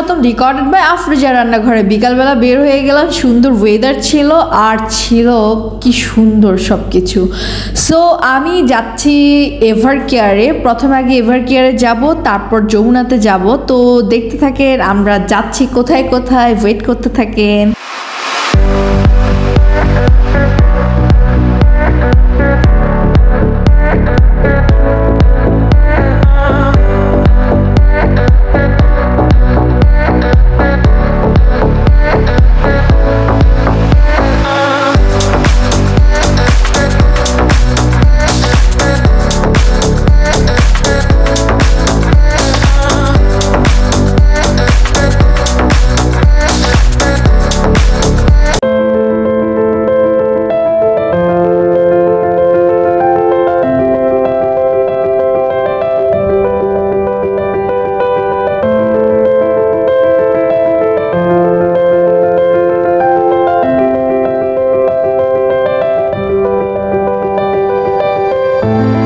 সাথম recorded by Afroza রান্নাঘরে। বিকালবেলা বের হয়ে গেলাম, সুন্দর ওয়েদার ছিল আর ছিল কি সুন্দর সব কিছু সো আমি যাচ্ছি এভার কেয়ারে প্রথমে আগে এভার কেয়ারে যাব, তারপর যমুনাতে যাব। তো দেখতে থাকেন, আমরা যাচ্ছি কোথায় কোথায় ওয়েট করতে থাকেন। তো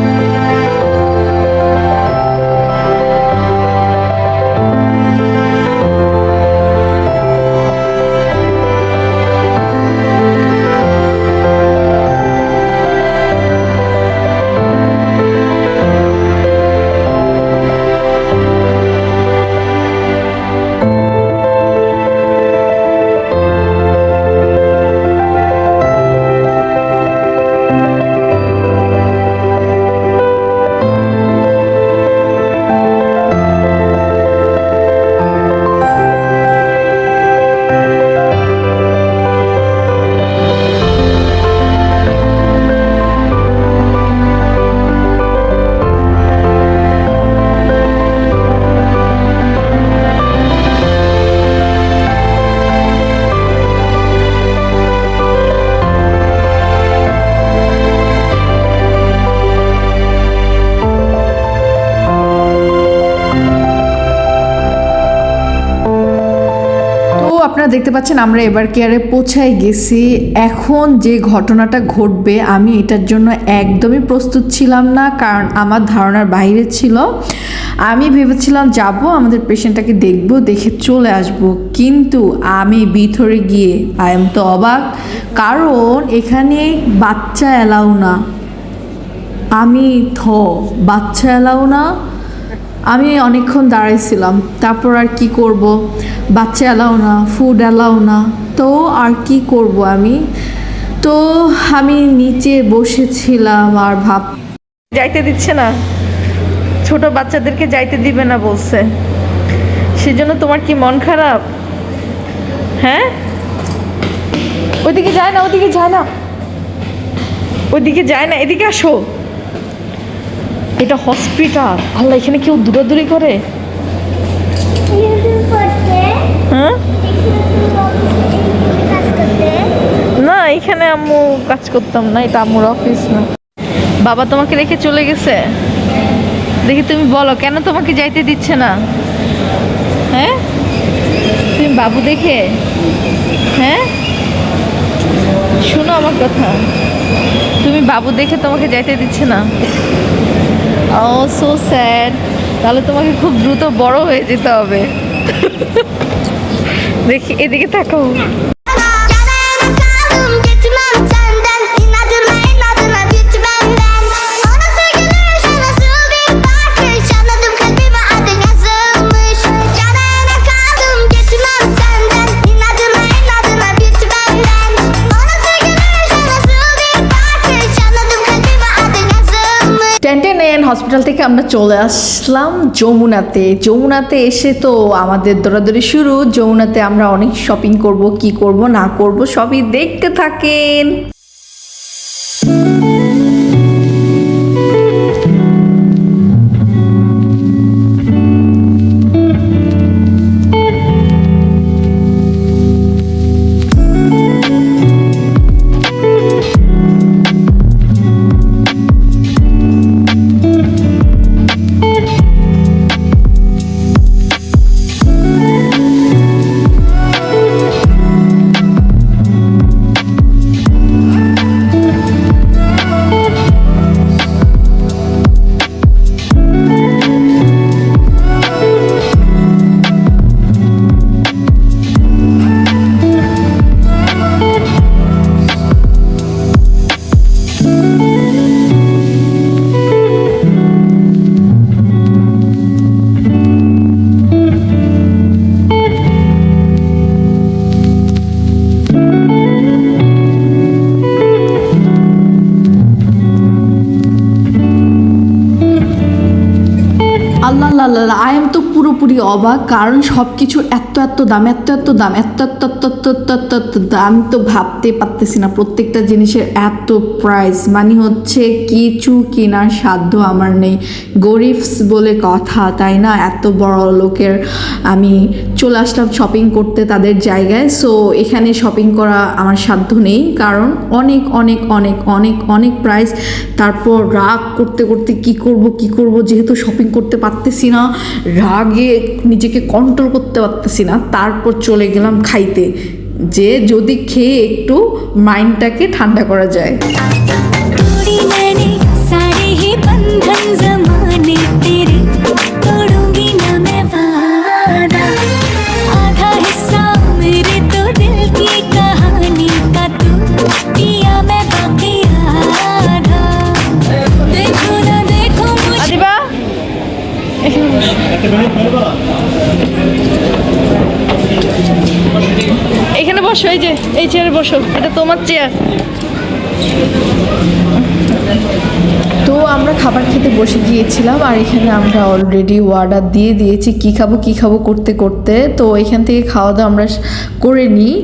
আপনারা দেখতে পাচ্ছেন, আমরা এবার কেয়ারে পৌঁছায় গেছি। এখন যে ঘটনাটা ঘটবে, আমি এটার জন্য একদমই প্রস্তুত ছিলাম না, কারণ আমার ধারণার বাইরে ছিল। আমি ভেবেছিলাম, যাব, আমাদের পেশেন্টটাকে দেখব, দেখে চলে আসব। কিন্তু আমি ভিতরে গিয়ে আই এম তো অবাক, কারণ এখানে বাচ্চা অ্যালাউ না। আমি থ, বাচ্চা এলাও না আমি অনেকক্ষণ দাঁড়াইছিলাম। তারপর আর কি করব? বাচ্চা এলাও না ফুড এলাও না, তো আর কি করব আমি? তো আমি নিচে বসেছিলাম আর ভাব যাইতে দিচ্ছে না। ছোট বাচ্চাদেরকে যাইতে দিবে না বলছে। সেজন্য তোমার কি মন খারাপ? হ্যাঁ? ওইদিকে যায় না, ওইদিকে যায় না। ওইদিকে যায় না, এদিকে আসো। এটা হসপিটাল আল্লাহ, এখানে কেউ দূরাদূরি করে? হ্যাঁ? না, এখানে আম্মু কাজ করতাম না, এটা আম্মুর অফিস না। বাবা তোমাকে রেখে চলে গেছে? দেখি তুমি বলো, কেন তোমাকে যাইতে দিচ্ছে না? হ্যাঁ? তুমি বাবু দেখে? হ্যাঁ? শোনো আমার কথা। তুমি বাবু দেখে তোমাকে যাইতে দিচ্ছে না? ও সো স্যাড তাহলে তোমাকে খুব দ্রুত বড় হয়ে যেতে হবে। দেখি এদিকে তাকাও। হসপিটাল থেকে আমরা চলে আসলাম যমুনাতে। যমুনাতে এসে তো আমাদের দৌড়াদৌড়ি শুরু। যমুনাতে আমরা অনেক শপিং করব, কি করব, না করব, সবই দেখতে থাকেন। আল্লাহ আল্লাহ আই এম তো পুরোপুরি অবাক, কারণ সব কিছু এত এত দাম, এত এত দাম, এত এত দাম তো ভাবতে পারতেছি না। প্রত্যেকটা জিনিসের এত প্রাইস মানে হচ্ছে কিছু কেনার সাধ্য আমার নেই। গরিবস বলে কথা, তাই না? এত বড় লোকের আমি চলে আসলাম শপিং করতে তাদের জায়গায়। সো এখানে শপিং করা আমার সাধ্য নেই, কারণ অনেক অনেক অনেক অনেক অনেক প্রাইস তারপর রাগ করতে করতে কি করব কি করব, যেহেতু শপিং করতে পারতেছি না, রাগে নিজেকে কন্ট্রোল করতে পারতেছি না, তারপর চলে গেলাম খাইতে। যে যদি খেয়ে একটু মাইন্ডটাকে ঠান্ডা করা যায়। বসো এই যে এই চেয়ারে বসো এটা তোমার চেয়ার। তো আমরা খাবার খেতে বসে গিয়েছিলাম আর এখানে আমরা অলরেডি অর্ডার দিয়ে দিয়েছি কি খাব কি খাব করতে করতে। তো এখান থেকে খাওয়া দাওয়া আমরা করে নিই।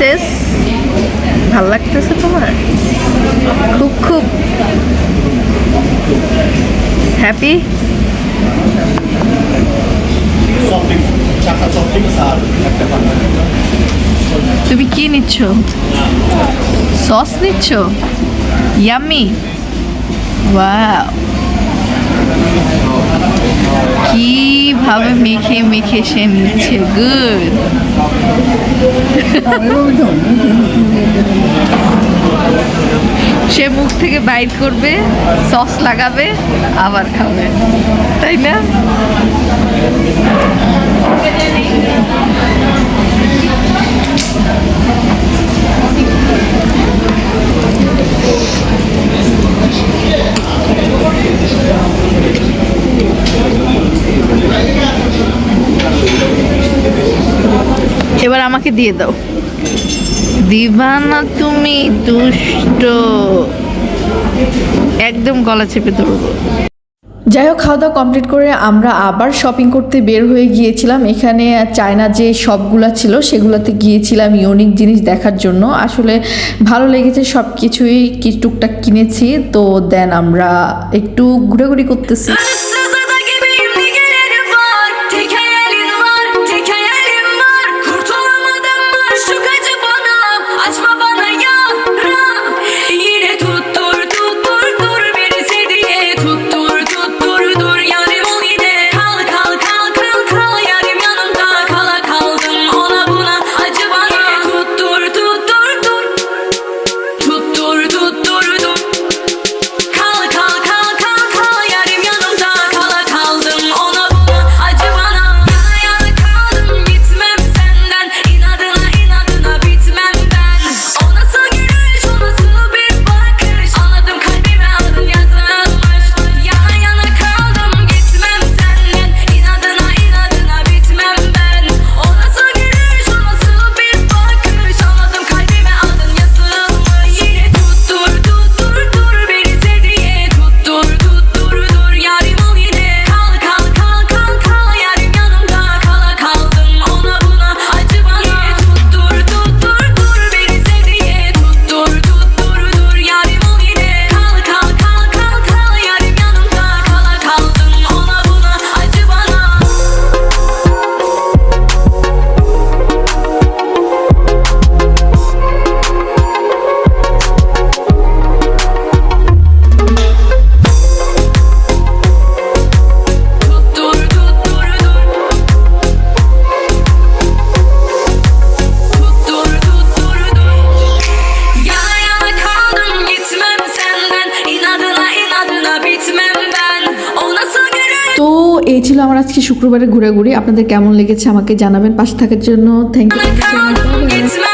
প্রিন্সেস ভালো লাগতেছে তোমার? খুব খুব। হ্যাপি তুমি কি নিচ্ছ? সস নিচ্ছ? ইয়ামি ওয়াও কীভাবে মেখে মেখে সে নিচ্ছে? গুড সে মুখ থেকে বাইট করবে সস লাগাবে আবার খাবে। তাই না এবার আমাকে দিয়ে দাও। দিবা না তুমি দুষ্ট। একদম গলা চেপে ধরবো। যাই হোক খাওয়া দাওয়া কমপ্লিট করে আমরা আবার শপিং করতে বের হয়ে গিয়েছিলাম। এখানে চায়না যে শপগুলো ছিল সেগুলোতে গিয়েছিলাম ইউনিক জিনিস দেখার জন্য। আসলে ভালো লেগেছে সব কিছুই কি টুকটাক কিনেছি। তো দেন আমরা একটু ঘোরাঘুরি করতেছি। এই ছিল আমার আজকে শুক্রবারে ঘোরাঘুরি। আপনাদের কেমন লেগেছে আমাকে জানাবেন। পাশে থাকার জন্য থ্যাংক ইউ